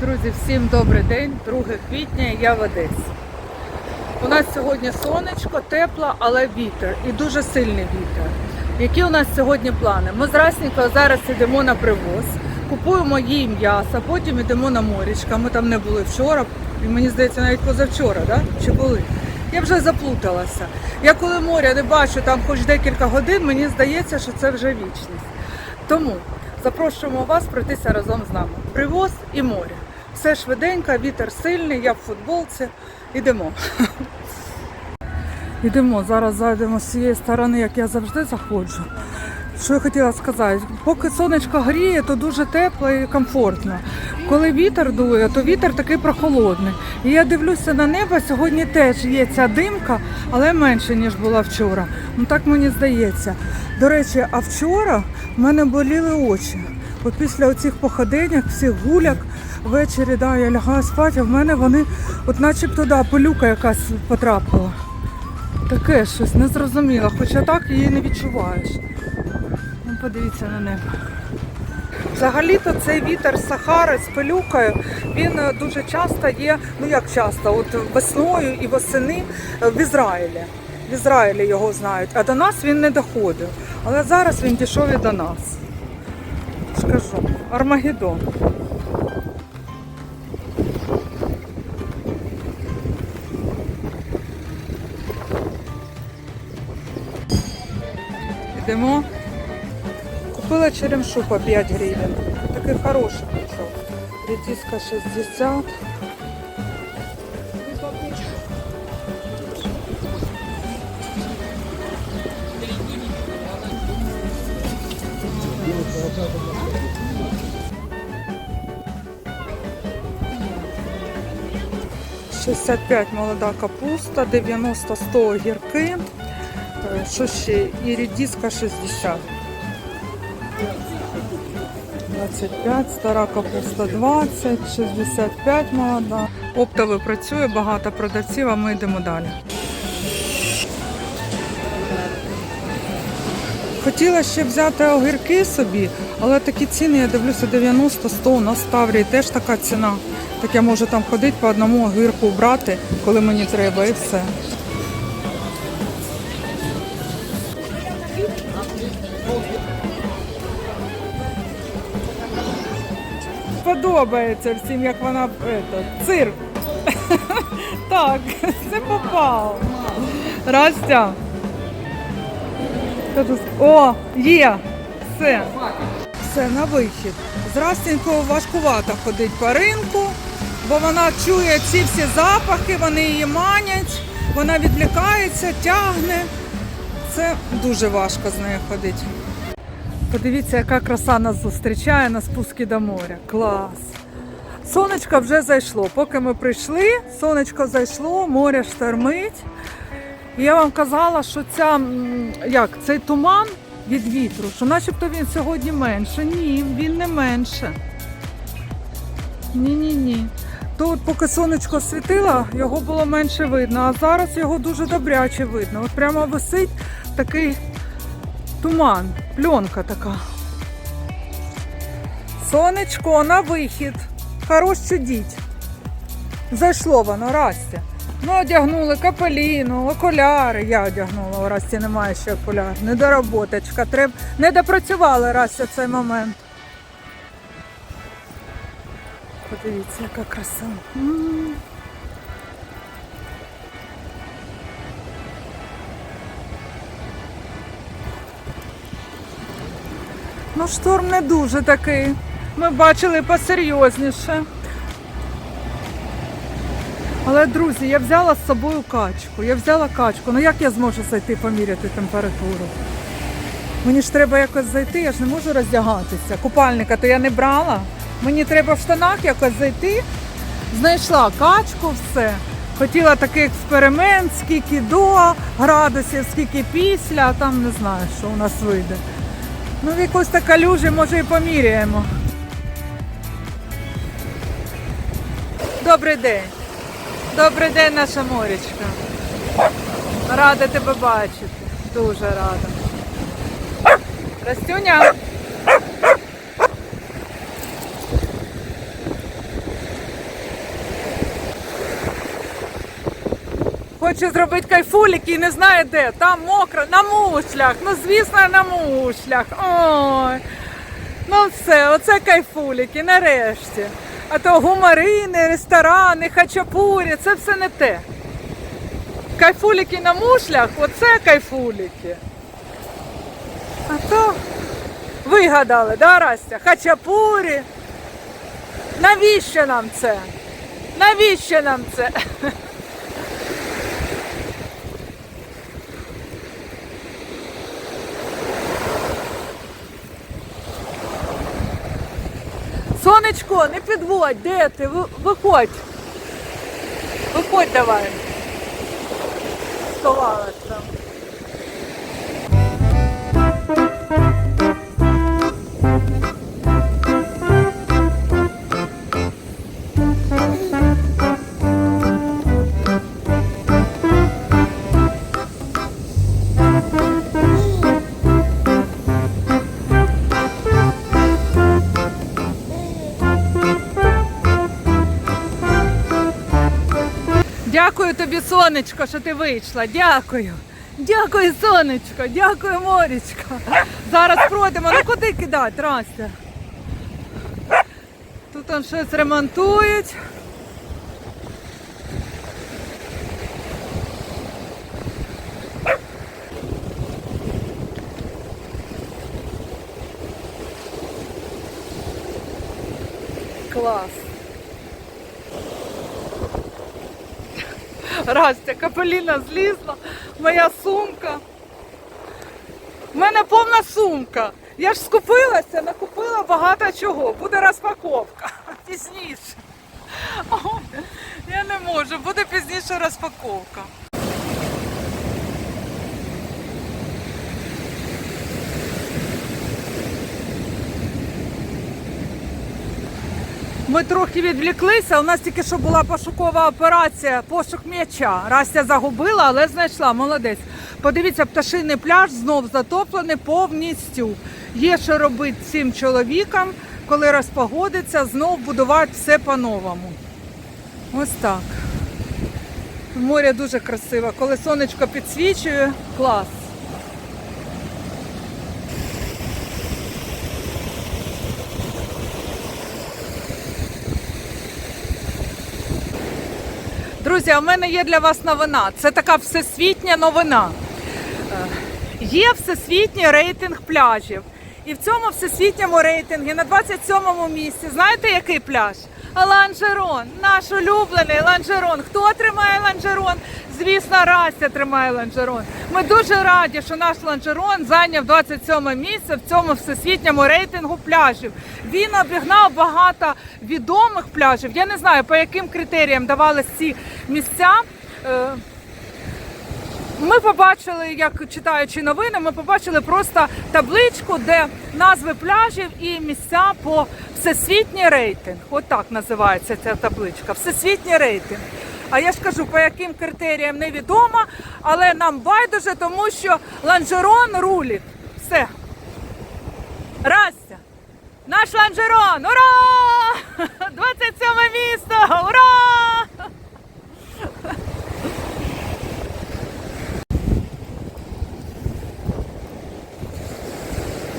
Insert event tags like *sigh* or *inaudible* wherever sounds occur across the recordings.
Друзі, всім добрий день, 2 квітня, я в Одесі. У нас сьогодні сонечко, тепло, але вітер і дуже сильний вітер. Які у нас сьогодні плани? Ми з Расніко зараз йдемо на привоз, купуємо їй м'ясо, потім йдемо на морічка. Ми там не були вчора, і мені здається, навіть позавчора, да? чи були? Я вже заплуталася. Я коли моря не бачу там хоч декілька годин, мені здається, що це вже вічність. Тому запрошуємо вас пройтися разом з нами. Привоз і море. Все швиденько, вітер сильний, я в футболці. Ідемо. *laughs* Ідемо, зараз зайдемо з цієї сторони, як я завжди заходжу. Що я хотіла сказати, поки сонечко гріє, то дуже тепло і комфортно. Коли вітер дує, то вітер такий прохолодний. І я дивлюся на небо, сьогодні теж є ця димка, але менше, ніж була вчора. Ну так мені здається. До речі, а вчора в мене боліли очі. От після оцих походеньок, всіх гуляк, ввечері да, я лягаю спати, а в мене вони, от начебто да, пилюка якась потрапила. Таке щось незрозуміло, хоча так її не відчуваєш. Ну, подивіться на небо. Взагалі-то цей вітер Сахари з пилюкою, він е, дуже часто є, ну як часто, от весною і восени е, в Ізраїлі. В Ізраїлі його знають, а до нас він не доходив. Але зараз він дійшов і до нас. Скажу, Армагеддон. Йдемо. Купила черемшу по 5 гривень. Такий хороший пішов. Редиска 60. Шістдесят п'ять молода капуста, 90-100 огірки. Що ще? І редиска 60. 25, стара капуста 20, 65 молода. Оптовий працює, багато продавців, а ми йдемо далі. Хотіла ще взяти огірки собі, але такі ціни, я дивлюся, 90-100 на Ставрії теж така ціна. Так я можу там ходити по одному огірку брати, коли мені треба, і все. Подобається всім, як вона ето, цирк. *laughs* Так, це попав. Растя. О, є. Все. Все, на вихід. З важкувато ходить по ринку, бо вона чує ці всі запахи, вони її манять, вона відлікається, тягне. Це дуже важко з нею ходити. Подивіться, яка краса нас зустрічає на спуску до моря. Клас. Сонечко вже зайшло. Поки ми прийшли, сонечко зайшло, море штормить. Я вам казала, що ця, як, цей туман від вітру, що начебто він сьогодні менше. Ні, він не менше. Ні-ні-ні. То поки сонечко світило, його було менше видно, а зараз його дуже добряче видно. От прямо висить такий туман, пленка така. Сонечко на вихід. Хорош чудіть. Зайшло воно, Растя. Ну, одягнули капеліну, окуляри. Я одягнула, у Расті немає ще окуляр. Недоработочка. Треб... Не допрацювали Растя цей момент. Подивіться, яка краса. Ну, шторм не дуже такий. Ми бачили посерйозніше. Але, друзі, я взяла з собою качку. Я взяла качку. Ну як я зможу зайти поміряти температуру? Мені ж треба якось зайти, я ж не можу роздягатися. Купальника то я не брала. Мені треба в штанах якось зайти. Знайшла качку, все. Хотіла такий експеримент, скільки до градусів, скільки після, а там не знаю, що у нас вийде. Ну, в якось така калюжі, може, і поміряємо. Добрий день. Добрий день, наша морічка. Рада тебе бачити. Дуже рада. Растюня. Хоче зробити кайфуліки і не знає де. Там мокро, на мушлях. Ну, звісно, на мушлях. Ой. Ну все, оце кайфуліки, нарешті. А то гумарини, ресторани, хачапурі, це все не те. Кайфуліки на мушлях, оце кайфуліки. А то вигадали, да, Растя? Хачапурі. Навіщо нам це? Навіщо нам це? *laughs* Сонечко, не підводь, де ти? Виходь. Виходь давай. Сховалась там. Тобі, сонечко, що ти вийшла. Дякую. Дякую, сонечко, дякую, морічко. Зараз пройдемо. Ну куди кидати, Растя? Тут он щось ремонтують. Клас. Растя, капеліна злізла, моя сумка. У мене повна сумка. Я ж скупилася, накупила багато чого. Буде розпаковка. *laughs* Пізніше. Я не можу, буде пізніше розпаковка. Ми трохи відвліклися. У нас тільки що була пошукова операція, пошук м'яча. Растя загубила, але знайшла. Молодець. Подивіться, пташиний пляж знов затоплений повністю. Є що робити цим чоловікам, коли розпогодиться, знов будувати все по-новому. Ось так. Море дуже красиве. Коли сонечко підсвічує, клас. Друзі, в мене є для вас новина. Це така всесвітня новина. Е, Є всесвітній рейтинг пляжів. І в цьому всесвітньому рейтингі на 27-му місці, знаєте, який пляж? Ланжерон, наш улюблений ланжерон. Хто тримає ланжерон? Звісно, Растя тримає ланжерон. Ми дуже раді, що наш ланжерон зайняв 27 місце в цьому всесвітньому рейтингу пляжів. Він обігнав багато відомих пляжів. Я не знаю, по яким критеріям давались ці місця. Ми побачили, як читаючи новини, ми побачили просто табличку, де назви пляжів і місця по всесвітній рейтинг. Отак називається ця табличка. Всесвітній рейтинг. А я ж кажу, по яким критеріям невідомо, але нам байдуже, тому що ланжерон рулить. Все. Растя. Наш ланжерон! Ура! *laughs* 27 місто! Ура!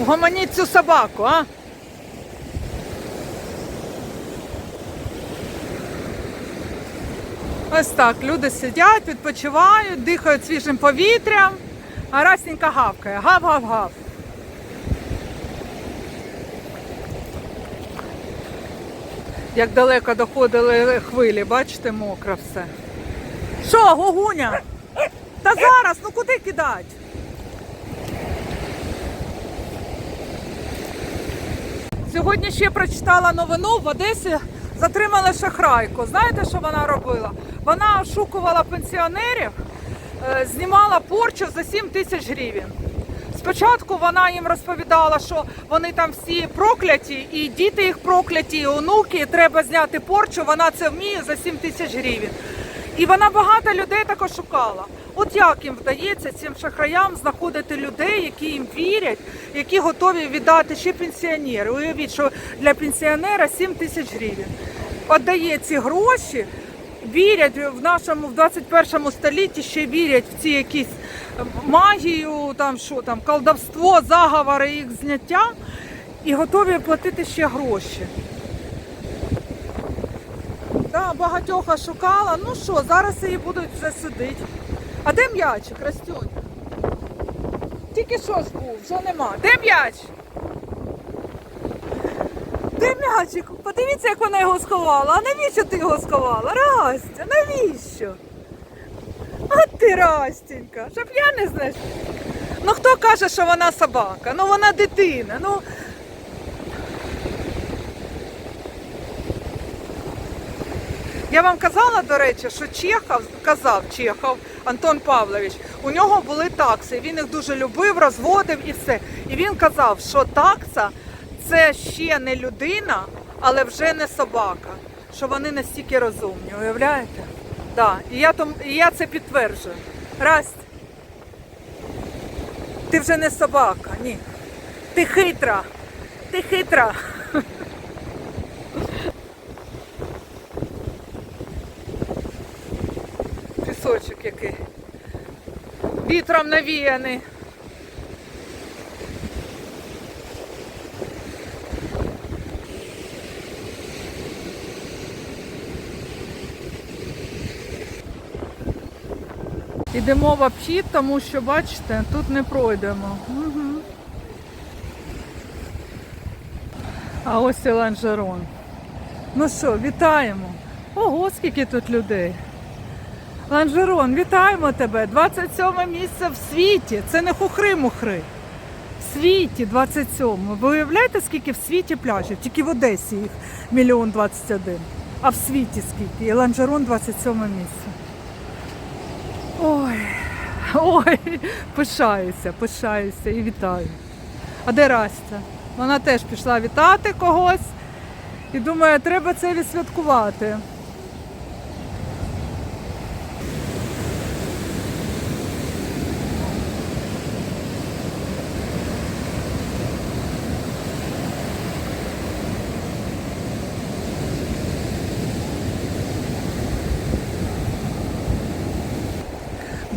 Угомоніть цю собаку, а? Ось так, люди сидять, відпочивають, дихають свіжим повітрям, а Растенька гавкає. Гав-гав-гав. Як далеко доходили хвилі, бачите, мокро все. Що, Гугуня? Та зараз, ну куди кидать? Сьогодні ще прочитала новину в Одесі. Затримали шахрайку. Знаєте, що вона робила? Вона ошукувала пенсіонерів, е, знімала порчу за 7 тисяч гривень. Спочатку вона їм розповідала, що вони там всі прокляті, і діти їх прокляті, і онуки, і треба зняти порчу. Вона це вміє за 7 тисяч гривень. І вона багато людей також шукала. От як їм вдається цим шахраям знаходити людей, які їм вірять, які готові віддати ще пенсіонери. Уявіть, що для пенсіонера 7 тисяч гривень. Отдає ці гроші, вірять в нашому в 21 столітті, ще вірять в ці якісь е, магію, там що там, колдовство, заговори їх зняття і готові платити ще гроші. Багатьох шукала. Ну що, зараз її будуть вже судити. А де м'ячик, Растюнь? Тільки що ж був, вже нема. Де м'яч? Де м'ячик? Подивіться, як вона його сховала. А навіщо ти його сховала? Растя, навіщо? От ти Растенька, щоб я не знаю. Ну хто каже, що вона собака? Ну вона дитина. Ну Я вам казала, до речі, що Чехов казав Чехов Антон Павлович, у нього були такси. Він їх дуже любив, розводив і все. І він казав, що такса це ще не людина, але вже не собака. Що вони настільки розумні, уявляєте? Да. І я том, і я це підтверджую. Расть, ти вже не собака, ні. Ти хитра. Ти хитра. *laughs* який. Вітром навіяний. Ідемо в обхід, тому що, бачите, тут не пройдемо. Угу. А ось і ланжерон. Ну що, вітаємо. Ого, скільки тут людей. Ланжерон, вітаємо тебе. 27 місце в світі. Це не хухри-мухри. В світі 27. Ви уявляєте, скільки в світі пляжів? Тільки в Одесі їх мільйон 21. А в світі скільки? І Ланжерон 27 місце. Ой, ой, пишаюся, пишаюся і вітаю. А де Растя? Вона теж пішла вітати когось і думає, треба це відсвяткувати.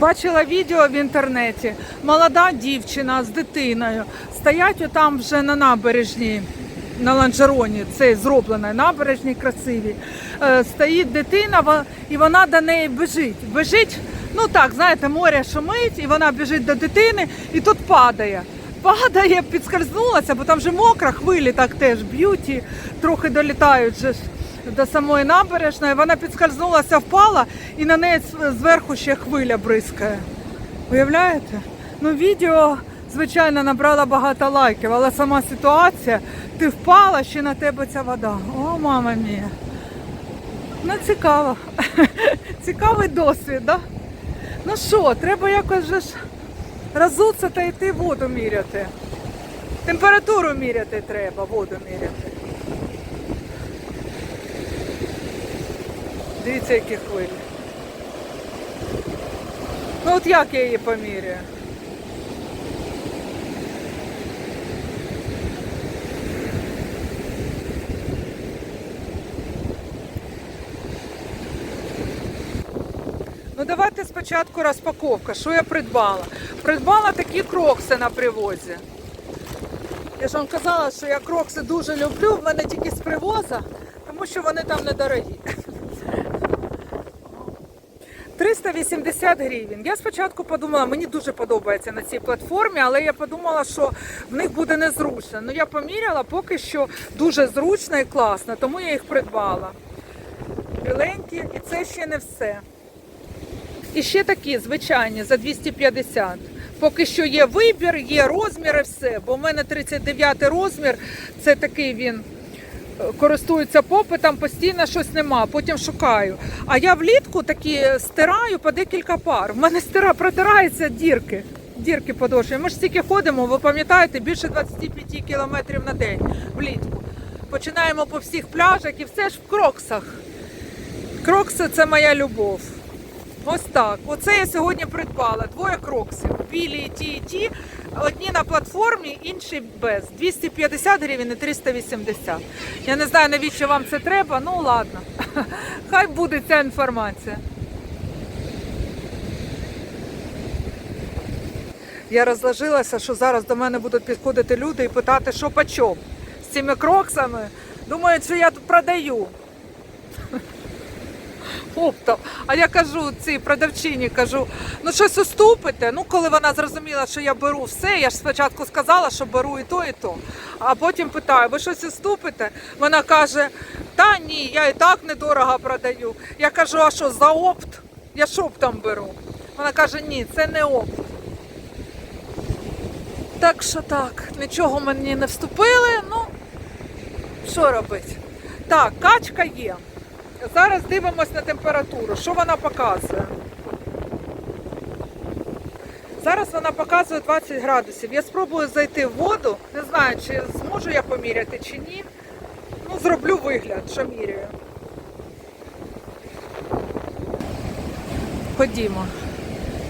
Бачила відео в інтернеті. Молода дівчина з дитиною стоять отам вже на набережній, на ланжероні, це зроблено, набережній красивій. Е, стоїть дитина і вона до неї біжить. Біжить, ну так, знаєте, море шумить, і вона біжить до дитини і тут падає. Падає, підскользнулася, бо там вже мокра, хвилі так теж б'ють і трохи долітають же до самої набережної. Вона підскользнулася, впала і на неї зверху ще хвиля бризкає. Уявляєте? Ну, відео, звичайно, набрало багато лайків, але сама ситуація, ти впала, ще на тебе ця вода. О, мама мія. Ну, цікаво. *laughs* Цікавий досвід, да? Ну що, треба якось же ж розуться та йти воду міряти. Температуру міряти треба, воду міряти. Дивіться, які хвилі. Ну от як я її поміряю? Ну давайте спочатку розпаковка. Що я придбала? Придбала такі крокси на привозі. Я ж вам казала, що я крокси дуже люблю, в мене тільки з привоза, тому що вони там недорогі. 380 гривень. Я спочатку подумала, мені дуже подобається на цій платформі, але я подумала, що в них буде незручно. Ну я поміряла, поки що дуже зручно і класно, тому я їх придбала. Біленькі, і це ще не все. І ще такі звичайні за 250. Поки що є вибір, є розміри, все. Бо в мене 39 розмір, це такий він користується попитом, постійно щось нема, потім шукаю. А я влітку такі стираю по декілька пар. В мене стира протираються дірки. Дірки подошви. Ми ж стільки ходимо, ви пам'ятаєте, більше 25 кілометрів на день влітку. Починаємо по всіх пляжах і все ж в кроксах. Крокси це моя любов. Ось так. Оце я сьогодні придбала. Двоє кроксів. Білі і ті, і ті. Одні на платформі, інші без. 250 гривень і 380. Я не знаю, навіщо вам це треба, ну ладно. *laughs* Хай буде ця інформація. Я розложилася, що зараз до мене будуть підходити люди і питати, що по чому. З цими кроксами. Думають, що я тут продаю. Оптом. А я кажу цій продавчині, кажу, ну щось уступите. Ну, коли вона зрозуміла, що я беру все, я ж спочатку сказала, що беру і то, і то. А потім питаю, ви щось уступите? Вона каже, та ні, я і так недорого продаю. Я кажу, а що, за опт? Я ж оптом беру. Вона каже, ні, це не опт. Так що так, нічого мені не вступили, ну що робити? Так, качка є. Зараз дивимось на температуру. Що вона показує? Зараз вона показує 20 градусів. Я спробую зайти в воду. Не знаю, чи зможу я поміряти чи ні. Ну, зроблю вигляд, що міряю. Ходімо.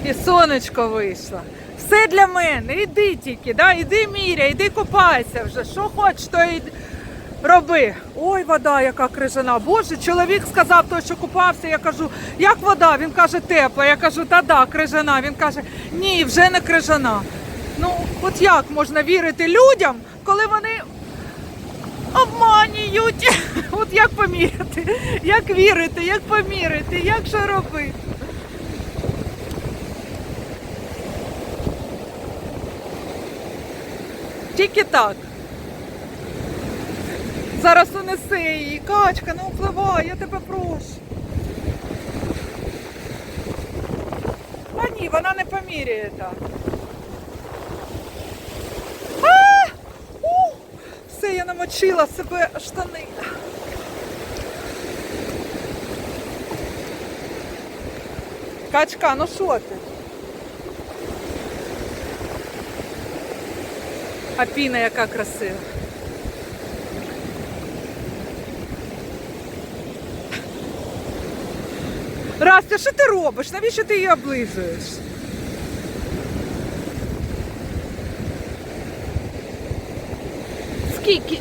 І сонечко вийшло. Все для мене. Іди тільки, да? іди міряй, іди купайся вже. Що хочеш, то й роби. Ой, вода, яка крижана. Боже, чоловік сказав той, що купався. Я кажу, як вода? Він каже, тепла. Я кажу, та да, крижана. Він каже, ні, вже не крижана. Ну, от як можна вірити людям, коли вони обманюють? *laughs* От як поміряти? Як вірити, як поміряти, як що робити? Тільки так. Зараз унесе її. Качка, не впливай, я тебе прошу. А ні, вона не поміряє так. А! У! Все, я намочила себе штани. Качка, ну що ти? А піна яка красива. Растя, що ти робиш? Навіщо ти її облизуєш? Скільки?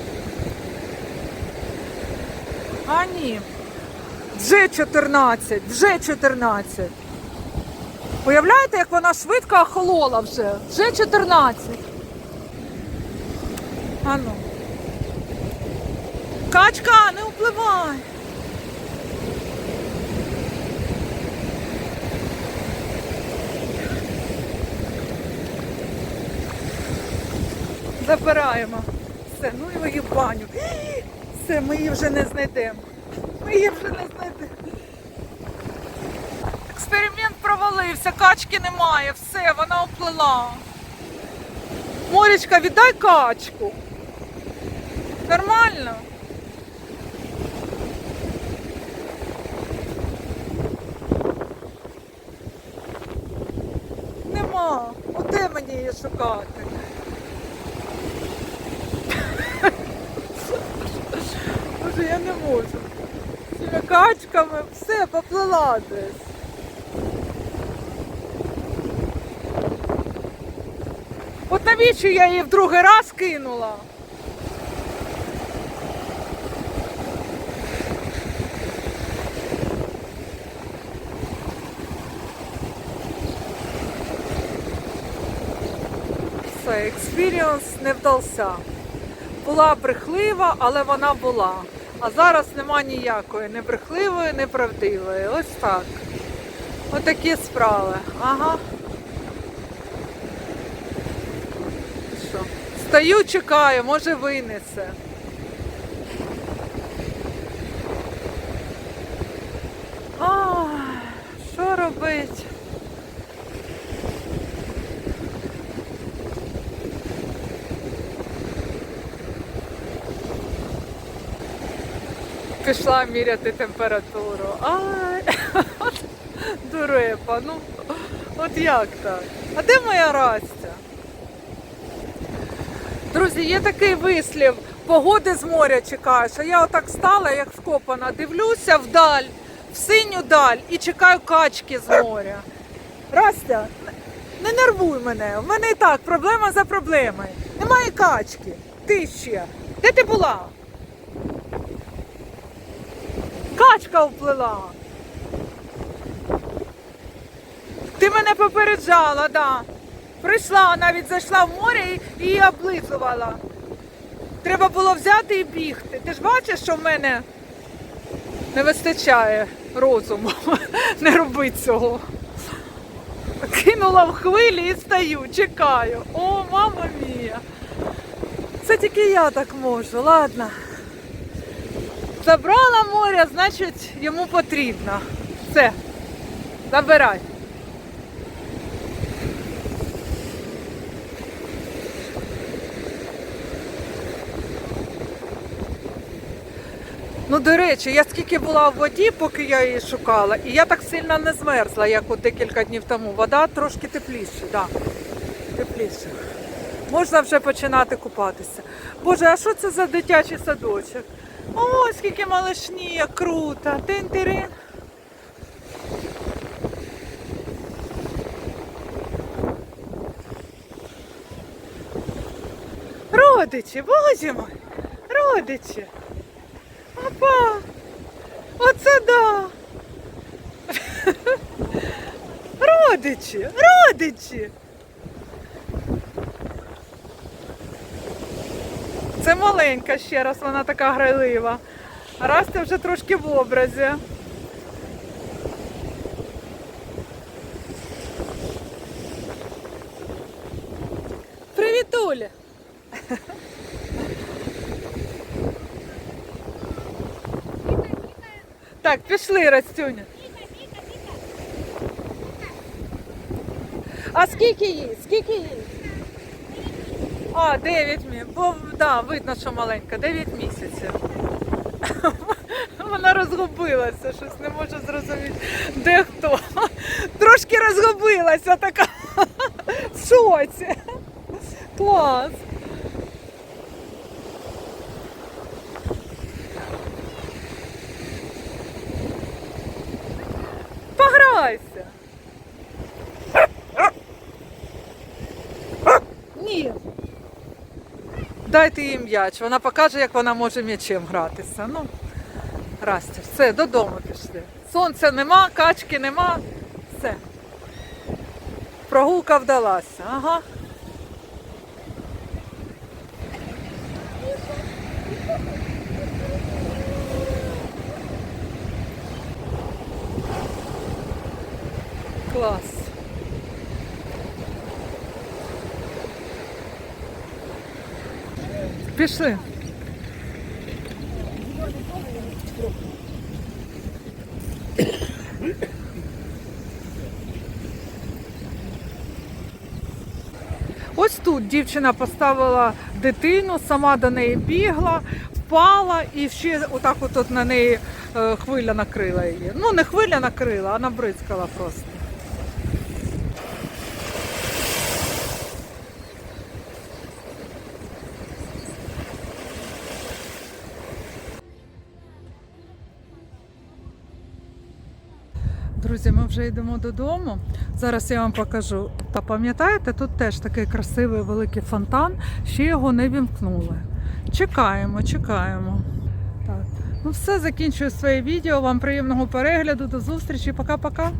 А ні. Вже 14, вже 14. Уявляєте, як вона швидко охолола вже? Вже 14. Ану. Качка, не впливай. Забираємо. Все, ну і її в баню. Все, ми її вже не знайдемо. Ми її вже не знайдемо. Експеримент провалився, качки немає, все, вона оплила. Морічка, віддай качку. Нормально? Нема. Оде мені її шукати? Боже, я не можу. З цими качками все поплила десь. От навіщо я її в другий раз кинула? Все, експіріонс не вдався. Була брехлива, але вона була. А зараз нема ніякої, не брехливої, не правдивої. Ось так. Отакі справи. Ага. Що? Стаю, чекаю, може винесе. Ай, що робить? Пішла міряти температуру. Ай, *laughs* дурепа, ну от як так? А де моя Растя? Друзі, є такий вислів, погоди з моря чекаєш, а я отак стала, як вкопана, дивлюся вдаль, в синю даль і чекаю качки з моря. Растя, не нервуй мене, в мене і так проблема за проблемою. Немає качки. Ти ще. Де ти була? Качка! вплила. Ти мене попереджала, да. Прийшла, навіть зайшла в море і, і облизувала. Треба було взяти і бігти. Ти ж бачиш, що в мене не вистачає розуму. *laughs* Не роби цього. Кинула в хвилі і стою, чекаю. О, мама мія. Це тільки я так можу, ладно. Забрала море, значить йому потрібно. Все, забирай. Ну, до речі, я скільки була в воді, поки я її шукала, і я так сильно не змерзла, як от декілька днів тому. Вода трошки тепліша, да. тепліша. Можна вже починати купатися. Боже, а що це за дитячий садочок? О, скільки малишні, як круто. Тин-тирин. Родичі, боже мой, родичі. Опа! Оце да! *laughs* Родичі! Родичі! Це маленька ще раз, вона така грайлива. Раз ти вже трошки в образі. Привіт, Уля! Так, пішли, Растюня. А скільки їй? Скільки їй? А, 9 місяців. Бо да, видно, що маленька, 9 місяців. *laughs* Вона розгубилася, щось не можу зрозуміти, де хто. *laughs* Трошки розгубилася така *laughs* в шоці. Клас. Пограйся. Ні. Дайте їй м'яч. Вона покаже, як вона може м'ячем гратися. Ну, Растя, все, додому пішли. Сонця нема, качки нема. Все. Прогулка вдалася. Ага. Клас. Пішли. Ось тут дівчина поставила дитину, сама до неї бігла, впала і ще отак от, на неї е, хвиля накрила її. Ну не хвиля накрила, а набризкала просто. Друзі, ми вже йдемо додому. Зараз я вам покажу. Та пам'ятаєте, тут теж такий красивий великий фонтан, ще його не вімкнули. Чекаємо, чекаємо. Так. Ну все, закінчую своє відео. Вам приємного перегляду. До зустрічі. Пока-пока.